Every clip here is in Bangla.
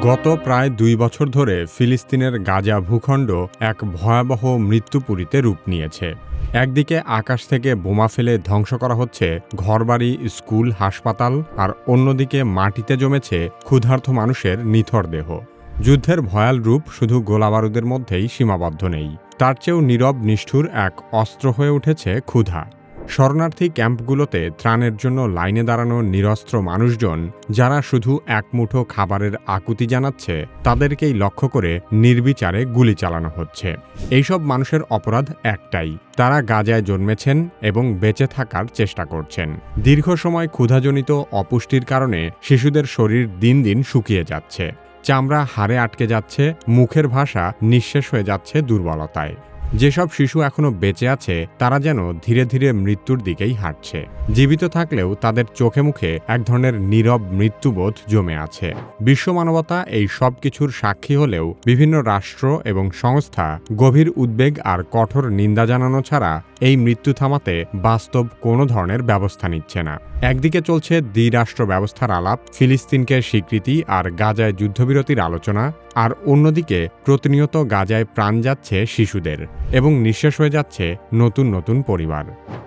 গত প্রায় দুই বছর ধরে ফিলিস্তিনের গাজা ভূখণ্ড এক ভয়াবহ মৃত্যুপুরীতে রূপ নিয়েছে। একদিকে আকাশ থেকে বোমা ফেলে ধ্বংস করা হচ্ছে ঘরবাড়ি, স্কুল, হাসপাতাল, আর অন্যদিকে মাটিতে জমেছে ক্ষুধার্ত মানুষের নিথর দেহ। যুদ্ধের ভয়াল রূপ শুধু গোলাবারুদের মধ্যেই সীমাবদ্ধ নেই। তার চেয়েও নীরব, নিষ্ঠুর এক অস্ত্র হয়ে উঠেছে ক্ষুধা। শরণার্থী ক্যাম্পগুলোতে ত্রাণের জন্য লাইনে দাঁড়ানো নিরস্ত্র মানুষজন, যারা শুধু এক মুঠো খাবারের আকুতি জানাচ্ছে, তাদেরকেই লক্ষ্য করে নির্বিচারে গুলি চালানো হচ্ছে। এইসব মানুষের অপরাধ একটাই, তারা গাজায় জন্মেছেন এবং বেঁচে থাকার চেষ্টা করছেন। দীর্ঘ সময় ক্ষুধাজনিত অপুষ্টির কারণে শিশুদের শরীর দিন দিন শুকিয়ে যাচ্ছে। চামড়া হাড়ে আটকে যাচ্ছে, মুখের ভাষা নিঃশেষ হয়ে যাচ্ছে দুর্বলতায়। যেসব শিশু এখনও বেঁচে আছে, তারা যেন ধীরে ধীরে মৃত্যুর দিকেই হাঁটছে। জীবিত থাকলেও তাদের চোখে মুখে এক ধরনের নীরব মৃত্যুবোধ জমে আছে। বিশ্ব মানবতা এই সব কিছুর সাক্ষী হলেও বিভিন্ন রাষ্ট্র এবং সংস্থা গভীর উদ্বেগ আর কঠোর নিন্দা জানানো ছাড়া এই মৃত্যু থামাতে বাস্তব কোনো ধরনের ব্যবস্থা নিচ্ছে না। একদিকে চলছে দ্বিরাষ্ট্র ব্যবস্থার আলাপ, ফিলিস্তিনকে স্বীকৃতি আর গাজায় যুদ্ধবিরতির আলোচনা, আর অন্যদিকে প্রতিনিয়ত গাজায় প্রাণ যাচ্ছে শিশুদের এবং নিঃশেষ হয়ে যাচ্ছে নতুন নতুন পরিবার।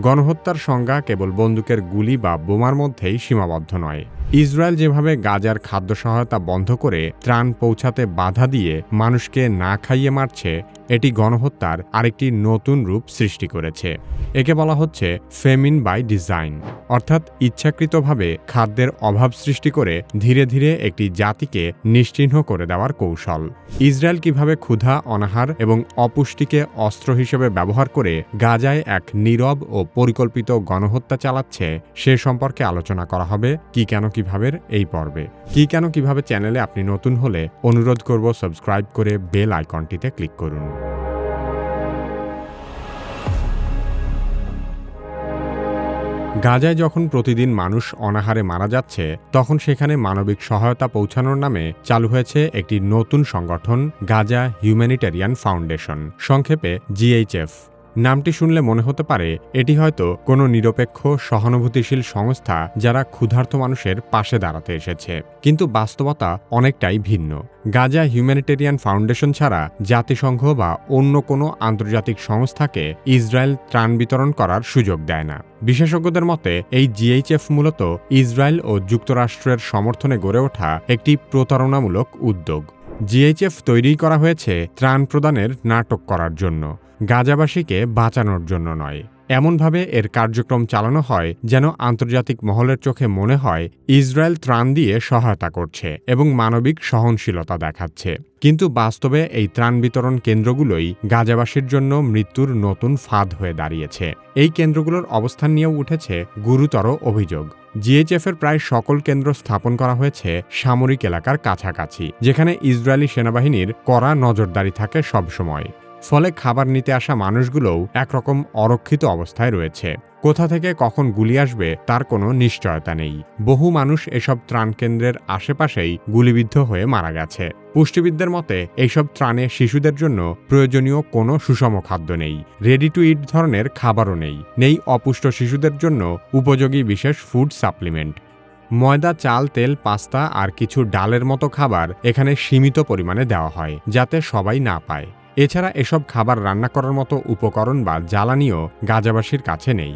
গণহত্যার সংজ্ঞা কেবল বন্দুকের গুলি বা বোমার মধ্যেই সীমাবদ্ধ নয়। ইসরায়েল যেভাবে গাজার খাদ্য সহায়তা বন্ধ করে ত্রাণ পৌঁছাতে বাধা দিয়ে মানুষকে না খাইয়ে মারছে, এটি গণহত্যার আরেকটি নতুন রূপ সৃষ্টি করেছে। একে বলা হচ্ছে ফেমিন বাই ডিজাইন, অর্থাৎ ইচ্ছাকৃতভাবে খাদ্যের অভাব সৃষ্টি করে ধীরে ধীরে একটি জাতিকে নিশ্চিহ্ন করে দেওয়ার কৌশল। ইসরায়েল কীভাবে ক্ষুধা, অনাহার এবং অপুষ্টিকে অস্ত্র হিসেবে ব্যবহার করে গাজায় এক নীরব ও পরিকল্পিত গণহত্যা চালাচ্ছে, সে সম্পর্কে আলোচনা করা হবে কি কেন কীভাবে এই পর্বে। কি কেন কীভাবে চ্যানেলে আপনি নতুন হলে অনুরোধ করব সাবস্ক্রাইব করে বেল আইকনটিতে ক্লিক করুন। গাজায় যখন প্রতিদিন মানুষ অনাহারে মারা যাচ্ছে, তখন সেখানে মানবিক সহায়তা পৌঁছানোর নামে চালু হয়েছে একটি নতুন সংগঠন, গাজা হিউম্যানিটেরিয়ান ফাউন্ডেশন, সংক্ষেপে জিএইচএফ নামটি শুনলে মনে হতে পারে এটি হয়তো কোনো নিরপেক্ষ, সহানুভূতিশীল সংস্থা যারা ক্ষুধার্ত মানুষের পাশে দাঁড়াতে এসেছে। কিন্তু বাস্তবতা অনেকটাই ভিন্ন। গাজা হিউম্যানিটেরিয়ান ফাউন্ডেশন ছাড়া জাতিসংঘ বা অন্য কোনো আন্তর্জাতিক সংস্থাকে ইসরায়েল ত্রাণ বিতরণ করার সুযোগ দেয় না। বিশেষজ্ঞদের মতে, এই জিএইচএফ মূলত ইসরায়েল ও যুক্তরাষ্ট্রের সমর্থনে গড়ে ওঠা একটি প্রতারণামূলক উদ্যোগ। জিএইচএফ তৈরি করা হয়েছে ত্রাণ প্রদানের নাটক করার জন্য, গাজাবাসীকে বাঁচানোর জন্য নয়। এমনভাবে এর কার্যক্রম চালানো হয় যেন আন্তর্জাতিক মহলের চোখে মনে হয় ইসরায়েল ত্রাণ দিয়ে সহায়তা করছে এবং মানবিক সহনশীলতা দেখাচ্ছে। কিন্তু বাস্তবে এই ত্রাণ বিতরণ কেন্দ্রগুলোই গাজাবাসীর জন্য মৃত্যুর নতুন ফাঁদ হয়ে দাঁড়িয়েছে। এই কেন্দ্রগুলোর অবস্থান নিয়েও উঠেছে গুরুতর অভিযোগ। জিএইচএফের প্রায় সকল কেন্দ্র স্থাপন করা হয়েছে সামরিক এলাকার কাছাকাছি, যেখানে ইসরায়েলি সেনাবাহিনীর কড়া নজরদারি থাকে সবসময়। ফলে খাবার নিতে আসা মানুষগুলোও একরকম অরক্ষিত অবস্থায় রয়েছে। কোথা থেকে কখন গুলি আসবে তার কোনো নিশ্চয়তা নেই। বহু মানুষ এসব ত্রাণ কেন্দ্রের আশেপাশেই গুলিবিদ্ধ হয়ে মারা গেছে। পুষ্টিবিদদের মতে, এইসব ত্রাণে শিশুদের জন্য প্রয়োজনীয় কোনো সুষম খাদ্য নেই। রেডি টু ইট ধরনের খাবারও নেই। নেই অপুষ্ট শিশুদের জন্য উপযোগী বিশেষ ফুড সাপ্লিমেন্ট ময়দা, চাল, তেল, পাস্তা আর কিছু ডালের মতো খাবার এখানে সীমিত পরিমাণে দেওয়া হয়, যাতে সবাই না পায়। এছাড়া এসব খাবার রান্না করার মতো উপকরণ বা জ্বালানিও গাজাবাসীর কাছে নেই।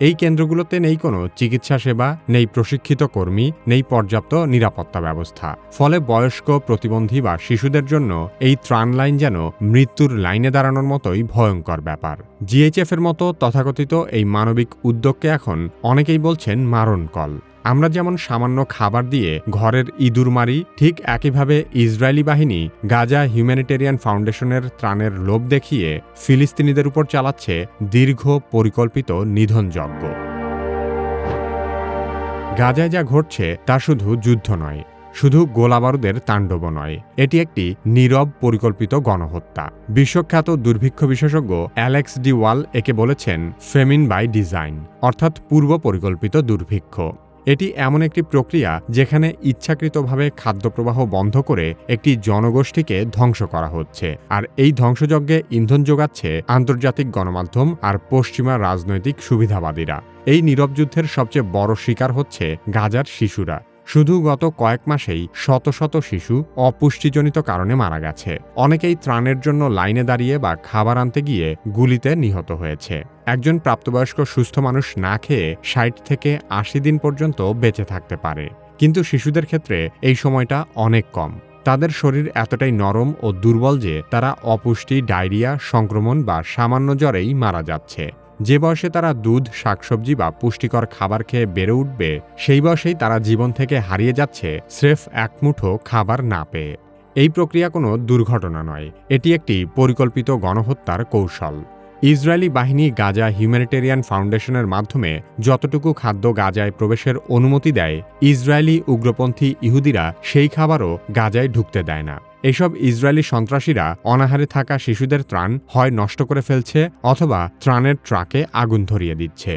এই কেন্দ্রগুলোতে নেই কোনো চিকিৎসা সেবা, নেই প্রশিক্ষিত কর্মী, নেই পর্যাপ্ত নিরাপত্তা ব্যবস্থা। ফলে বয়স্ক, প্রতিবন্ধী বা শিশুদের জন্য এই ত্রাণ লাইন যেন মৃত্যুর লাইনে দাঁড়ানোর মতোই ভয়ঙ্কর ব্যাপার। জিএইচএফ এর মতো তথাকথিত এই মানবিক উদ্যোগকে এখন অনেকেই বলছেন মারণ কল আমরা যেমন সামান্য খাবার দিয়ে ঘরের ইঁদুর মারি, ঠিক একইভাবে ইসরায়েলি বাহিনী গাজা হিউম্যানিটেরিয়ান ফাউন্ডেশনের ত্রাণের লোভ দেখিয়ে ফিলিস্তিনিদের উপর চালাচ্ছে দীর্ঘ পরিকল্পিত নিধনযজ্ঞ। গাজায় যা ঘটছে তা শুধু যুদ্ধ নয়, শুধু গোলাবারুদের তাণ্ডব নয়, এটি একটি নীরব পরিকল্পিত গণহত্যা। বিশ্বখ্যাত দুর্ভিক্ষ বিশেষজ্ঞ অ্যালেক্স ডি ওয়াল একে বলেছেন, ফেমিন বাই ডিজাইন অর্থাৎ পূর্ব পরিকল্পিত দুর্ভিক্ষ। এটি এমন একটি প্রক্রিয়া যেখানে ইচ্ছাকৃতভাবে খাদ্যপ্রবাহ বন্ধ করে একটি জনগোষ্ঠীকে ধ্বংস করা হচ্ছে। আর এই ধ্বংসযজ্ঞে ইন্ধন যোগাচ্ছে আন্তর্জাতিক গণমাধ্যম আর পশ্চিমা রাজনৈতিক সুবিধাবাদীরা। এই নীরব যুদ্ধের সবচেয়ে বড় শিকার হচ্ছে গাজার শিশুরা। শুধু গত কয়েক মাসেই শত শত শিশু অপুষ্টিজনিত কারণে মারা গেছে। অনেকেই ত্রাণের জন্য লাইনে দাঁড়িয়ে বা খাবার আনতে গিয়ে গুলিতে নিহত হয়েছে। একজন প্রাপ্তবয়স্ক সুস্থ মানুষ না খেয়ে ষাট থেকে আশি দিন পর্যন্ত বেঁচে থাকতে পারে। কিন্তু শিশুদের ক্ষেত্রে এই সময়টা অনেক কম। তাদের শরীর এতটাই নরম ও দুর্বল যে তারা অপুষ্টি, ডায়রিয়া, সংক্রমণ বা সামান্য জ্বরেই মারা যাচ্ছে। যে বয়সে তারা দুধ, শাকসবজি বা পুষ্টিকর খাবার খেয়ে বেড়ে উঠবে, সেই বয়সেই তারা জীবন থেকে হারিয়ে যাচ্ছে স্রেফ এক মুঠো খাবার না পেয়ে। এই প্রক্রিয়া কোনো দুর্ঘটনা নয়, এটি একটি পরিকল্পিত গণহত্যার কৌশল। ইসরায়েলি বাহিনী গাজা হিউম্যানিটেরিয়ান ফাউন্ডেশনের মাধ্যমে যতটুকু খাদ্য গাজায় প্রবেশের অনুমতি দেয়, ইসরায়েলি উগ্রপন্থী ইহুদিরা সেই খাবারও গাজায় ঢুকতে দেয় না। এসব ইসরায়েলি সন্ত্রাসীরা অনাহারে থাকা শিশুদের ত্রাণ হয় নষ্ট করে ফেলছে অথবা ত্রাণের ট্রাকে আগুন ধরিয়ে দিচ্ছে।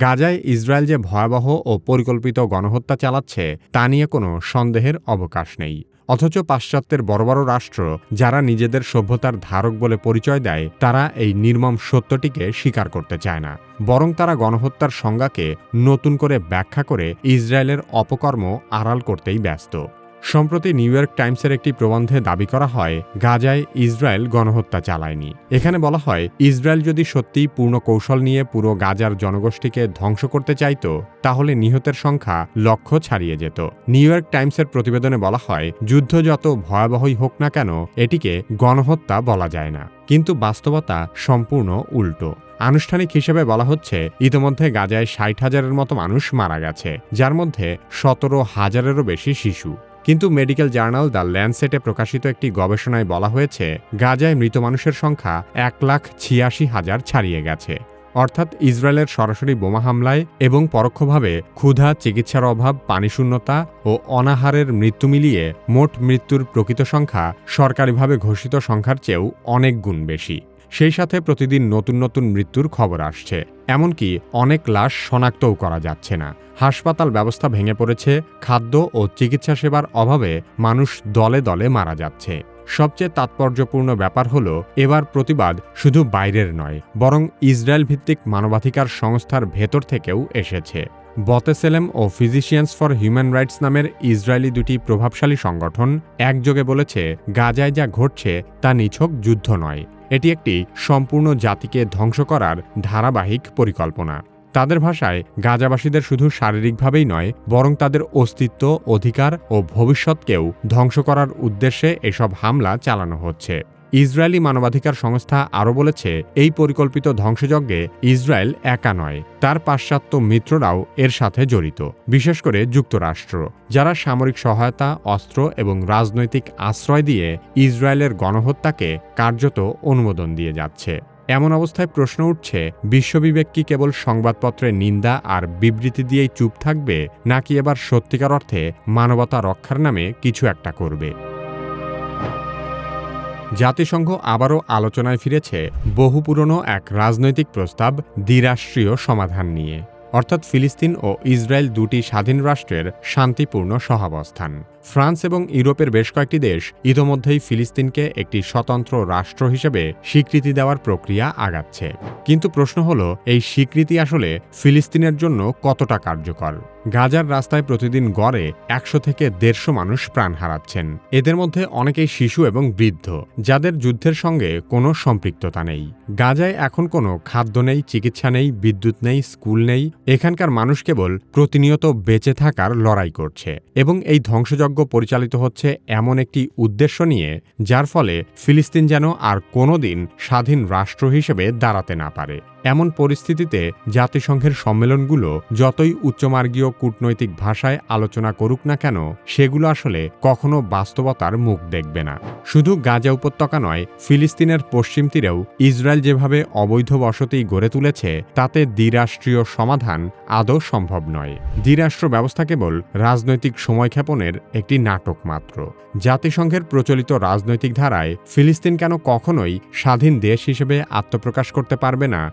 গাজায় ইসরায়েল যে ভয়াবহ ও পরিকল্পিত গণহত্যা চালাচ্ছে, তা নিয়ে কোনো সন্দেহের অবকাশ নেই। অথচ পাশ্চাত্যের বড় বড় রাষ্ট্র যারা নিজেদের সভ্যতার ধারক বলে পরিচয় দেয়, তারা এই নির্মম সত্যটিকে স্বীকার করতে চায় না। বরং তারা গণহত্যার সংজ্ঞাকে নতুন করে ব্যাখ্যা করে ইসরায়েলের অপকর্ম আড়াল করতেই ব্যস্ত। সম্প্রতি নিউ ইয়র্ক টাইমসের একটি প্রবন্ধে দাবি করা হয়, গাজায় ইসরায়েল গণহত্যা চালায়নি। এখানে বলা হয়, ইসরায়েল যদি সত্যিই পূর্ণ কৌশল নিয়ে পুরো গাজার জনগোষ্ঠীকে ধ্বংস করতে চাইত, তাহলে নিহতের সংখ্যা লক্ষ্য ছাড়িয়ে যেত। নিউ ইয়র্ক টাইমসের প্রতিবেদনে বলা হয়, যুদ্ধ যত ভয়াবহই হোক না কেন, এটিকে গণহত্যা বলা যায় না। কিন্তু বাস্তবতা সম্পূর্ণ উল্টো। আনুষ্ঠানিক হিসেবে বলা হচ্ছে, ইতোমধ্যে গাজায় ষাট হাজারের মতো মানুষ মারা গেছে, যার মধ্যে সতেরো হাজারেরও বেশি শিশু। কিন্তু মেডিকেল জার্নাল দ্য ল্যান্ডসেটে প্রকাশিত একটি গবেষণায় বলা হয়েছে, গাজায় মৃত মানুষের সংখ্যা এক লাখ ছিয়াশি হাজার ছাড়িয়ে গেছে। অর্থাৎ ইসরায়েলের সরাসরি বোমা হামলায় এবং পরোক্ষভাবে ক্ষুধা, চিকিৎসার অভাব পানিশূন্যতা ও অনাহারের মৃত্যু মিলিয়ে মোট মৃত্যুর প্রকৃত সংখ্যা সরকারিভাবে ঘোষিত সংখ্যার চেয়েও অনেক গুণ বেশি। সেই সাথে প্রতিদিন নতুন নতুন মৃত্যুর খবর আসছে। এমনকি অনেক লাশ শনাক্তও করা যাচ্ছে না। হাসপাতাল ব্যবস্থা ভেঙে পড়েছে, খাদ্য ও চিকিৎসা সেবার অভাবে মানুষ দলে দলে মারা যাচ্ছে। সবচেয়ে তাৎপর্যপূর্ণ ব্যাপার হল, এবার প্রতিবাদ শুধু বাইরের নয়, বরং ইসরায়েল ভিত্তিক মানবাধিকার সংস্থার ভেতর থেকেও এসেছে। বতেসেলেম ও ফিজিশিয়ানস ফর হিউম্যান রাইটস নামের ইসরায়েলি দুটি প্রভাবশালী সংগঠন একযোগে বলেছে, গাজায় যা ঘটছে তা নিছক যুদ্ধ নয়। এটি একটি সম্পূর্ণ জাতিকে ধ্বংস করার ধারাবাহিক পরিকল্পনা। তাদের ভাষায় গাজাবাসীদের শুধু শারীরিকভাবেই নয়, বরং তাদের অস্তিত্ব, অধিকার ও ভবিষ্যৎকেও ধ্বংস করার উদ্দেশ্যে এসব হামলা চালানো হচ্ছে। ইসরায়েলি মানবাধিকার সংস্থা আরও বলেছে, এই পরিকল্পিত ধ্বংসযজ্ঞে ইসরায়েল একা নয়, তার পাশ্চাত্য মিত্ররাও এর সাথে জড়িত, বিশেষ করে যুক্তরাষ্ট্র, যারা সামরিক সহায়তা, অস্ত্র এবং রাজনৈতিক আশ্রয় দিয়ে ইসরায়েলের গণহত্যাকে কার্যত অনুমোদন দিয়ে যাচ্ছে। এমন অবস্থায় প্রশ্ন উঠছে, বিশ্ববিবেক কি কেবল সংবাদপত্রের নিন্দা আর বিবৃতি দিয়েই চুপ থাকবে, নাকি এবার সত্যিকার অর্থে মানবতা রক্ষার নামে কিছু একটা করবে? জাতিসংঘ আবারও আলোচনায় ফিরেছে বহু পুরনো এক রাজনৈতিক প্রস্তাব দ্বিরাষ্ট্রীয় সমাধান নিয়ে, অর্থাৎ ফিলিস্তিন ও ইসরায়েল দুটি স্বাধীন রাষ্ট্রের শান্তিপূর্ণ সহাবস্থান। ফ্রান্স এবং ইউরোপের বেশ কয়েকটি দেশ ইতোমধ্যেই ফিলিস্তিনকে একটি স্বতন্ত্র রাষ্ট্র হিসেবে স্বীকৃতি দেওয়ার প্রক্রিয়া আগাচ্ছে। কিন্তু প্রশ্ন হল, এই স্বীকৃতি আসলে ফিলিস্তিনের জন্য কতটা কার্যকর? গাজার রাস্তায় প্রতিদিন গড়ে একশো থেকে দেড়শো মানুষ প্রাণ হারাচ্ছেন। এদের মধ্যে অনেকেই শিশু এবং বৃদ্ধ, যাদের যুদ্ধের সঙ্গে কোনো সম্পৃক্ততা নেই। গাজায় এখন কোনো খাদ্য নেই, চিকিৎসা নেই, বিদ্যুৎ নেই, স্কুল নেই। এখানকার মানুষ কেবল প্রতিনিয়ত বেঁচে থাকার লড়াই করছে এবং এই ধ্বংসযজ্ঞ পরিচালিত হচ্ছে এমন একটি উদ্দেশ্য নিয়ে, যার ফলে ফিলিস্তিন যেন আর কোনোদিন স্বাধীন রাষ্ট্র হিসেবে দাঁড়াতে না পারে। এমন পরিস্থিতিতে জাতিসংঘের সম্মেলনগুলো যতই উচ্চমার্গীয় কূটনৈতিক ভাষায় আলোচনা করুক না কেন, সেগুলো আসলে কখনো বাস্তবতার মুখ দেখবে না। শুধু গাজা উপত্যকা নয়, ফিলিস্তিনের পশ্চিম তীরেও ইসরায়েল যেভাবে অবৈধ বসতি গড়ে তুলেছে, তাতে দ্বিরাষ্ট্রীয় সমাধান আদৌ সম্ভব নয়। দ্বিরাষ্ট্র ব্যবস্থা কেবল রাজনৈতিক সময়ক্ষেপণের একটি নাটক মাত্র। জাতিসংঘের প্রচলিত রাজনৈতিক ধারায় ফিলিস্তিন কেন কখনোই স্বাধীন দেশ হিসেবে আত্মপ্রকাশ করতে পারবে না